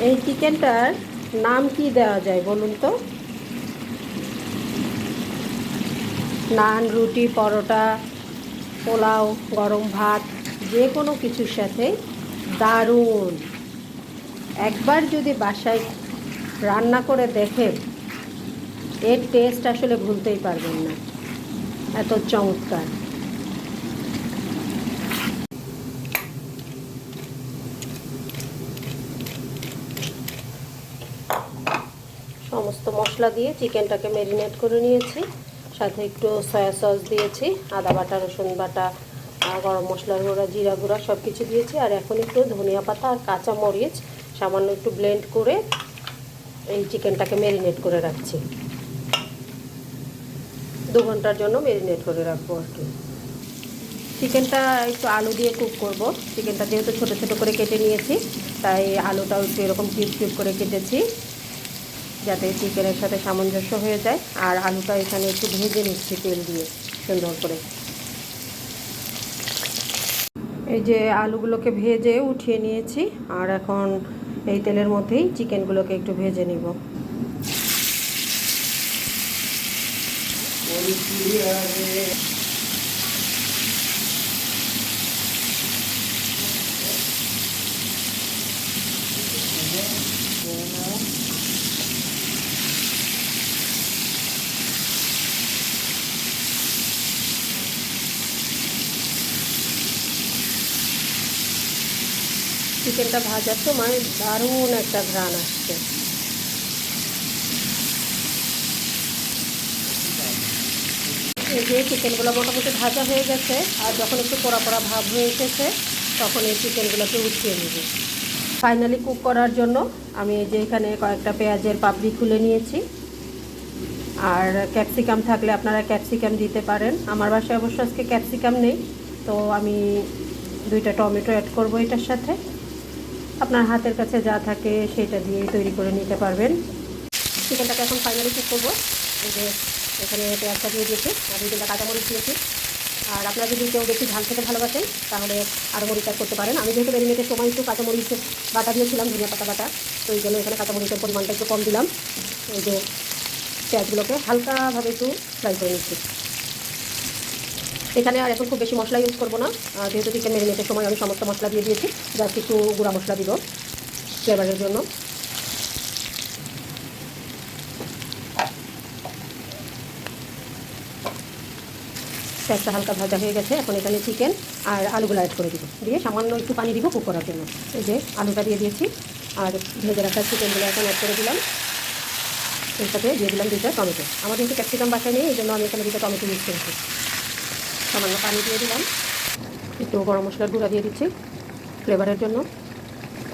এই চিকেনটার নাম কি দেওয়া যায় বলুন তো? নান, রুটি, পরোটা, পোলাও, গরম ভাত, যে কোনো কিছুর সাথে দারুণ। একবার যদি বাসায় রান্না করে দেখেন, এর টেস্ট আসলে ভুলতেই পারবেন না। এত চমৎকার। সমস্ত মশলা দিয়ে চিকেনটাকে ম্যারিনেট করে নিয়েছি। সাথে একটু সয়া সস দিয়েছি, আদা বাটা, রসুন বাটা গরম মশলার গুঁড়া, জিরা গুঁড়া সব কিছু দিয়েছি। আর এখন একটু ধনিয়া পাতা আর কাঁচা মরিচ সামান্য একটু ব্লেন্ড করে এই চিকেনটাকে ম্যারিনেট করে রাখছি। দু ঘণ্টার জন্য ম্যারিনেট করে রাখব আর কি। চিকেনটা একটু আলু দিয়ে কুক করব। চিকেনটা যেহেতু ছোটো ছোটো করে কেটে নিয়েছি, তাই আলুটাও একটু এরকম কিউব কিউব করে কেটেছি। যাতে চিকেনের সাথে সামঞ্জস্য হয়ে যায়। আর আলুটা এখানে একটু ভেজে নিচ্ছি তেল দিয়ে সুন্দর করে। এই যে আলুগুলোকে ভেজে উঠিয়ে নিয়েছি, আর এখন এই তেলের মধ্যেই চিকেনগুলোকে একটু ভেজে নিব। চিকেনটা ভাজার সময় দারুণ একটা ঘ্রাণ আসছে। এই যে চিকেনগুলো মোটামুটি ভাজা হয়ে গেছে, আর যখন একটু পোড়া পোড়া ভাব হয়ে এসেছে, তখন এই চিকেনগুলোকে উঠিয়ে নেব। ফাইনালি কুক করার জন্য আমি এই যে এখানে কয়েকটা পেঁয়াজের পাপড়ি খুলে নিয়েছি। আর ক্যাপসিকাম থাকলে আপনারা ক্যাপসিকাম দিতে পারেন। আমার বাসায় অবশ্য আজকে ক্যাপসিকাম নেই, তো আমি দুইটা টমেটো অ্যাড করব এটার সাথে। আপনার হাতের কাছে যা থাকে সেটা দিয়ে তৈরি করে নিতে পারবেন। চিকেনটাকে এখন ফাইনালি কুক করব। এই যে এখানে পেঁয়াজটা দিয়ে দিয়েছি, আর দুই তিনটা কাঁচামরিচ দিয়েছি। আর আপনারা যদি কেউ বেশি ঝাল খেতে ভালোবাসেন, তাহলে আরও মরিচ করতে পারেন। আমি যেহেতু ম্যারিনেটের সময় একটু কাঁচামরিচ বাটা দিয়েছিলাম, ধনিয়া পাতা বাটা, তো এই জন্য এখানে কাঁচামরিচের পরিমাণটা একটু কম দিলাম। এই যে পেঁয়াজগুলোকে হালকাভাবে একটু ফ্রাই করে নিচ্ছি। এখানে আর এখন খুব বেশি মশলা ইউজ করব না। যেহেতু চিকেন ম্যারিনেটের সময় আমি সমস্ত মশলা দিয়ে দিয়েছি জাস্ট কিছু গুঁড়া মশলা দিব ফ্লেভারের জন্য। পেঁয়াজটা হালকা ভাজা হয়ে গেছে, এখন এখানে চিকেন আর আলুগুলো অ্যাড করে দিব। দিয়ে সামান্য একটু পানি দিব কুক করার জন্য। এই যে আলুটা দিয়ে দিয়েছি, আর ভেজে রাখা চিকেনগুলো এখন অ্যাড করে দিলাম। এর সাথে দিয়ে দিলাম দুইটা টমেটো। আমার যেহেতু ক্যাপসিকাম বাসায় নেই, এই জন্য আমি এখানে দুইটা টমেটো ইউজ করেছি। সামান্য পানি দিয়ে দিলাম। একটু গরম মশলার গুঁড়া দিয়ে দিচ্ছি ফ্লেভারের জন্য।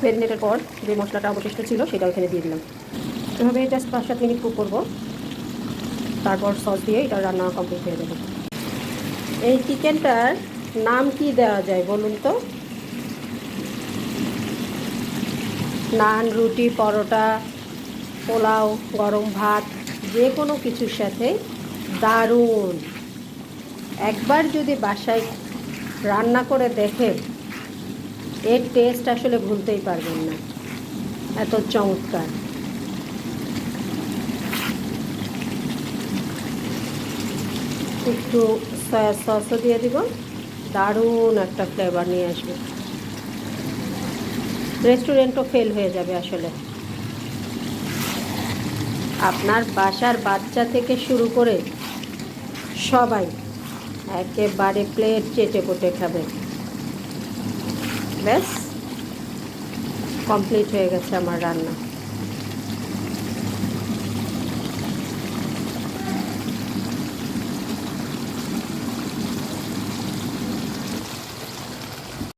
ম্যারিনেটের পর যে মশলাটা অবশিষ্ট ছিল সেটা ওইখানে দিয়ে দিলাম। এভাবে জাস্ট পাঁচ সাত মিনিট কুক করব। তারপর সস দিয়ে এটা রান্না কমপ্লিট হয়ে যাবে। এই চিকেনটার নাম কি দেওয়া যায় বলুন তো? নান, রুটি, পরোটা, পোলাও, গরম ভাত যে কোনো কিছুর সাথে দারুণ। একবার যদি বাসায় রান্না করে দেখেন এর টেস্ট আসলে ভুলতেই পারবেন না। এত চমৎকার। একটু সয়া সসও দিয়ে দিব। দারুণ একটা ফ্লেভার নিয়ে আসবে। রেস্টুরেন্টও ফেল হয়ে যাবে আসলে। আপনার বাসার বাচ্চা থেকে শুরু করে সবাই একেবারে প্লেট চেটে পুটে খাবে। ব্যাস কমপ্লিট হয়ে গেছে আমার রান্না।